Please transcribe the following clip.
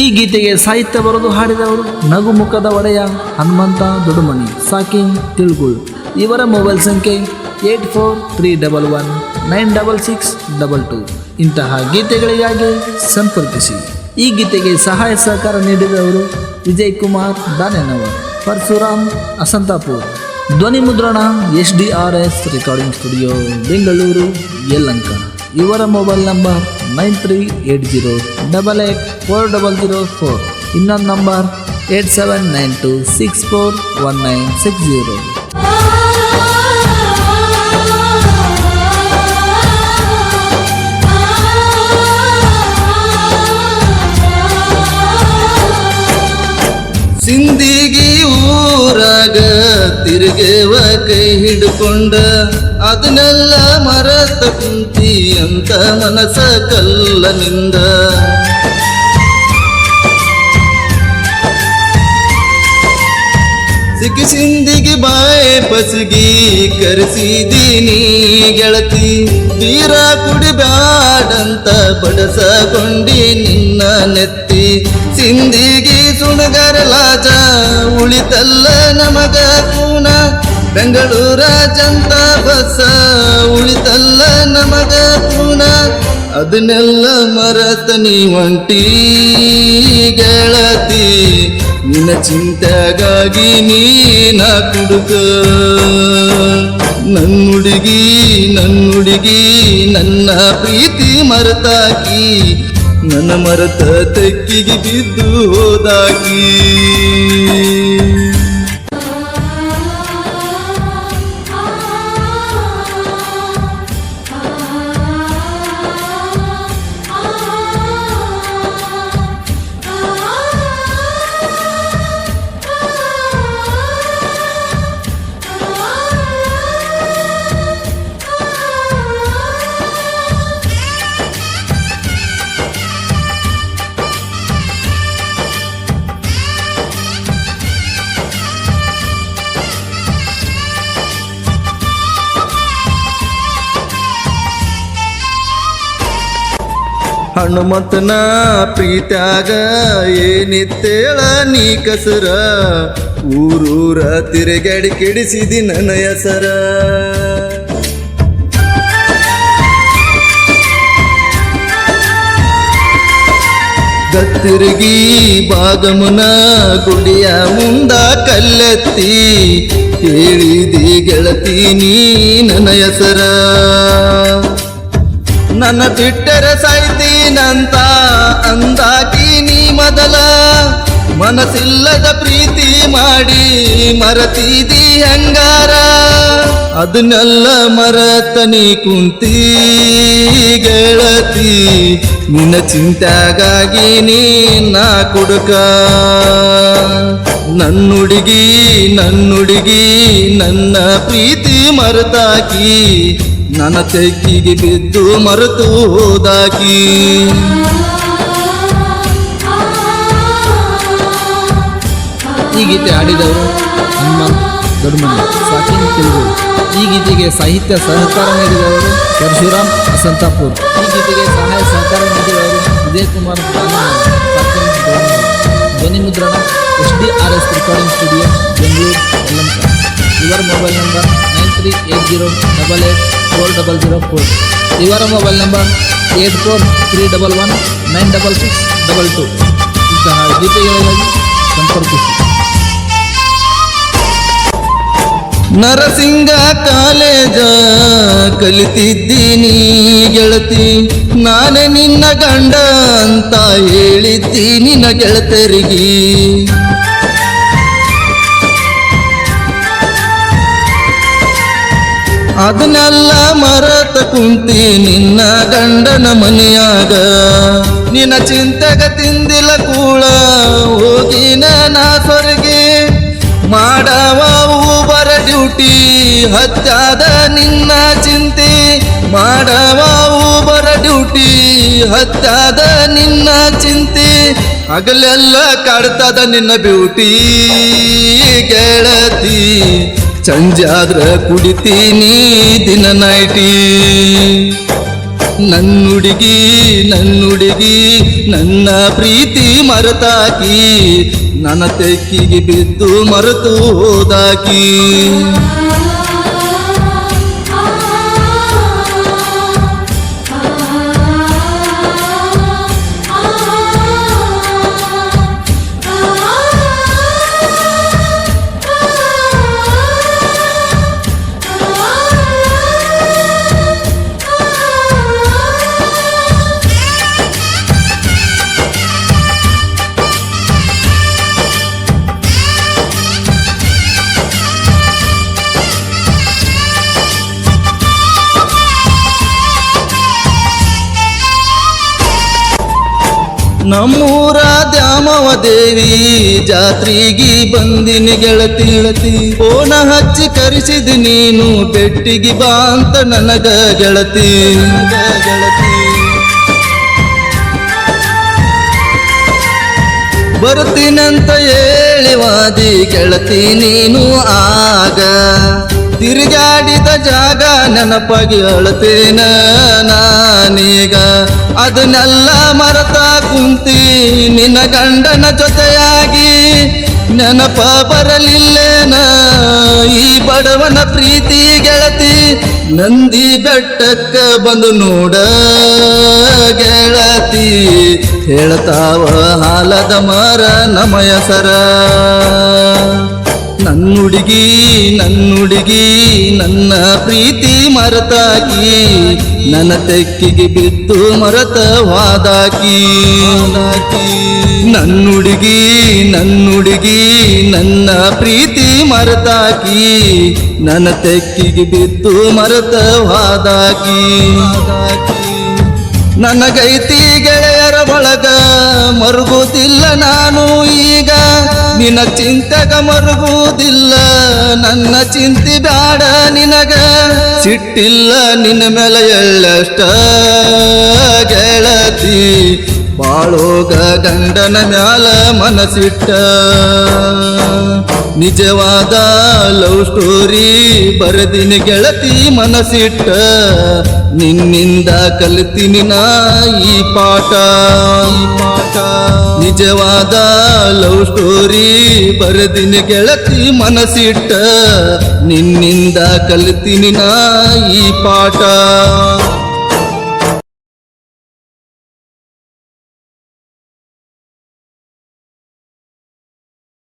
ಈ ಗೀತೆಗೆ ಸಾಹಿತ್ಯ ಬರೆದು ಹಾಡಿದವರು ನಗುಮುಖದ ಒಡೆಯ ಹನುಮಂತ ದುಡುಮಣಿ ಸಾಕಿಂಗ್ ತಿಳ್ಗುಳ್. ಇವರ ಮೊಬೈಲ್ ಸಂಖ್ಯೆ eight four three double one nine double six double two. ಇಂತಹ ಗೀತೆಗಳಿಗಾಗಿ ಸಂಪರ್ಕಿಸಿ. ಈ ಗೀತೆಗೆ ಸಹಾಯ ಸಹಕಾರ ನೀಡಿದವರು ವಿಜಯ್ ಕುಮಾರ್ ದಾನೆನವರ್ ಪರಶುರಾಮ್ ಅಸಂತಾಪುರ್ ಧ್ವನಿ ಮುದ್ರಣ S D R S recording studio, Bengaluru Yelahanka ಇವರ mobile number nine three eight zero double eight four double zero four. ಇನ್ನೊಂದು number eight seven nine two six four one nine six zero. ಸಿಂಧಿಗೆ ಊರಾಗ ತಿರುಗೇವ ಕೈ ಹಿಡ್ಕೊಂಡ ಅದನ್ನೆಲ್ಲ ಮರತ ಕುಂತಿ ಅಂತ ಮನಸ ಕಲ್ಲನಿಂದ ಸಿಕ್ಕಿ ಸಿಂದಿಗೆ ಬಾಯ್ ಪಸಗಿ ಕರೆಸಿದೀನಿ ಗೆಳತಿ. ಬೀರ ಕುಡಿಬ್ಯಾಡಂತ ಬಡಸಕೊಂಡಿ ನಿನ್ನ ನೆತ್ತಿ. ಸಿಂದಿಗೆ ಸುಣಗರ ಲಾಜ ಉಳಿತಲ್ಲ ನಮಗ ಕೂನ. ಬೆಂಗಳೂರ ಜಂತ ಬಸ ಉಳಿತಲ್ಲ ನಮಗ ಪುಣ ಅದನ್ನೆಲ್ಲ ಮರತ ನೀ ಒಂಟಿ ಗೆಳತಿ. ನಿನ್ನ ಚಿಂತೆಗಾಗಿ ನೀನ ಕುಡುಕ. ನನ್ನುಡುಗಿ ನನ್ನುಡುಗಿ, ನನ್ನ ಪ್ರೀತಿ ಮರತಾಕಿ. ನನ್ನ ಮರತ ತೆಕ್ಕಿಗೆ ಬಿದ್ದು ಹೋದಾಕಿ. ಹನುಮಂತನ ಪ್ರೀತಾಗ ಏನಿತ್ತೇಳ ನೀ ಕಸರ? ಊರೂರ ತಿರುಗಾಡಿ ಕೆಡಿಸಿದಿ ನನ್ನ ಹೆಸರ. ಗತ್ತಿರುಗಿ ಬಾಗಮನ ಗುಡಿಯ ಮುಂದ ಕಲ್ಲೆತ್ತಿ ಹೇಳಿದಿ ಗೆಳತಿ ನೀ ನನ್ನ ಹೆಸರ. ನನ್ನ ಬಿಟ್ಟರೆ ಸಾಯ್ತೀನಂತ ಅಂದಾಕಿ ನೀ ಮೊದಲ. ಮನಸ್ಸಿಲ್ಲದ ಪ್ರೀತಿ ಮಾಡಿ ಮರತಿದಿ ಹಂಗಾರ? ಅದನ್ನೆಲ್ಲ ಮರತನಿ ಕುಂತಿ ಗೆಳತಿ. ನಿನ್ನ ಚಿಂತ್ಯಾಗಾಗಿ ನೀನ ಕುಡುಕ. ನನ್ನುಡುಗಿ ನನ್ನುಡುಗಿ, ನನ್ನ ಪ್ರೀತಿ ಮರತಾಕಿ ನನ್ನ ತೆಕ್ಕಿಗೆ ಬಿದ್ದು ಮರೆತು ಹೋದಾಕಿ. ಈ ಗೀತೆ ಹಾಡಿದವರು ನಮ್ಮ ದೊಡ್ಡಮನಿ ಸಾಕಿಂಗ್ ತೆಲುಗು ಈ ಗೀತೆಗೆ ಸಾಹಿತ್ಯ ಸಹಕಾರ ನೀಡಿದವರು ಪರಶುರಾಮ್ ಅಸಂತಾಪುರ್. ಈ ಗೀತೆಗೆ ಸಹಾಯ ಸಹಕಾರ ನೀಡಿದವರು ವಿಜಯ್ ಕುಮಾರ್ ಧ್ವನಿ ಮುದ್ರಣ, S D R S recording studio Bengaluru ಇವರ mobile number nine three eight zero double eight four double zero four ಇವರ mobile number eight four three double one nine double six double two ಇಂತಹ ಗೀತೆಗಳಿಗಾಗಿ ಸಂಪರ್ಕಿಸಿ Narsingh college ಕಲಿತಿದ್ದೀನಿ ಗೆಳತಿ. ನಾನೇ ನಿನ್ನ ಗಂಡ ಅಂತ ಹೇಳಿದ್ದೀನಿ ಗೆಳತರಿಗೆ. ಅದನ್ನೆಲ್ಲ ಮರತ ಕುಂತಿ ನಿನ್ನ ಗಂಡನ ಮನೆಯಾಗ. ನಿನ್ನ ಚಿಂತೆಗ ತಿಂದಿಲ್ಲ ಕೂಳ ಹೋಗಿನ ನಾ ಸೊರಗಿ ಮಾಡವ ಬರ ಡ್ಯೂಟಿ ಹತ್ತಾದ ನಿನ್ನ ಚಿಂತೆ. ಮಾಡವ ಬರ ಡ್ಯೂಟಿ ಹತ್ತಾದ ನಿನ್ನ ಚಿಂತೆ. ಹಗಲೆಲ್ಲ ಕಾಡ್ತದ ನಿನ್ನ ಬ್ಯೂಟಿ, ಗೆಳತಿ. ಸಂಜೆ ಆದ್ರ ಕುಡಿತೀನಿ ದಿನ ನೈಟಿ. ನನ್ನುಡುಗಿ ನನ್ನುಡುಗಿ, ನನ್ನ ಪ್ರೀತಿ ಮರೆತಾಕಿ, ನನ್ನ ತೆಕ್ಕಿಗೆ ಬಿದ್ದು ಮರೆತು ಹೋದಾಕಿ. ನಮ್ಮೂರ ದ್ಯಾಮವ ದೇವಿ, ಜಾತ್ರಿಗಿ ಬಂದಿನಿ ಗೆಳತಿ ಓನ ಹಚ್ಚಿ ಕರೆಸಿದ ನೀನು, ಬೆಟ್ಟಿಗಿ ಬಾ ಅಂತ ನನಗ ಗೆಳತಿ. ಗೆಳತಿ ಬರ್ತೀನಂತ ಹೇಳಿವಾದಿ ಗೆಳತಿ ನೀನು ಆಗ. ತಿರುಗಾಡಿದ ಜಾಗ ನೆನಪಾಗಿ ಅಳತೇನ ನಾನೀಗ. ಅದನ್ನೆಲ್ಲ ಮರತಾ ಕುಂತಿ ನಿನ್ನ ಗಂಡನ ಜೊತೆಯಾಗಿ. ನೆನಪ ಬರಲಿಲ್ಲೇನ? ಈ ಬಡವನ ಪ್ರೀತಿ ಗೆಳತಿ ನಂದಿ ಬೆಟ್ಟಕ್ಕ ಬಂದು ನೋಡ ಗೆಳತಿ. ಹೇಳ್ತಾವ ಹಾಲದ ಮರ ನಮಯ ಸರ ನನ್ನುಡುಗಿ ನನ್ನುಡುಗಿ, ನನ್ನ ಪ್ರೀತಿ ಮರತಾಕಿ, ನನ್ನ ತೆಕ್ಕಿಗೆ ಬಿದ್ದು ಮರತ ವಾದಾಕಿ ನನ್ನುಡುಗಿ ನನ್ನುಡುಗಿ, ನನ್ನ ಪ್ರೀತಿ ಮರತಾಕಿ, ನನ್ನ ತೆಕ್ಕಿಗೆ ಬಿದ್ದು ಮರತ ವಾದಾಕಿ ನನಗೈತಿ ಗೆಳೆಯರ ಒಳಗ ಮರುಗುವುದಿಲ್ಲ ನಾನು ಈಗ. ನಿನ್ನ ಚಿಂತೆಗ ಮರುಗುವುದಿಲ್ಲ ನನ್ನ ಚಿಂತೆ ಬ್ಯಾಡ ನಿನಗ. ಸಿಟ್ಟಿಲ್ಲ ನಿನ್ನ ಮೇಲೆ ಎಳ್ಳಷ್ಟ ಗೆಳತಿ. ಬಾಳೋಗ ಗಂಡನ ಮ್ಯಾಲ ಮನಸಿಟ್ಟ ನಿಜವಾದ ಲವ್ ಸ್ಟೋರಿ ಬರೆದಿನ ಗೆಳತಿ ಮನಸಿಟ್ಟ ನಿನ್ನಿಂದ ಕಲಿತೀನಿ ನಾ ಈ ಪಾಠ. ಪಾಠ ನಿಜವಾದ ಲವ್ ಸ್ಟೋರಿ ಬರೆದಿನಿ ಗೆಳತಿ ಮನಸಿಟ್ಟ ನಿನ್ನಿಂದ ಕಲಿತೀನಿ ನಾ ಈ ಪಾಠ.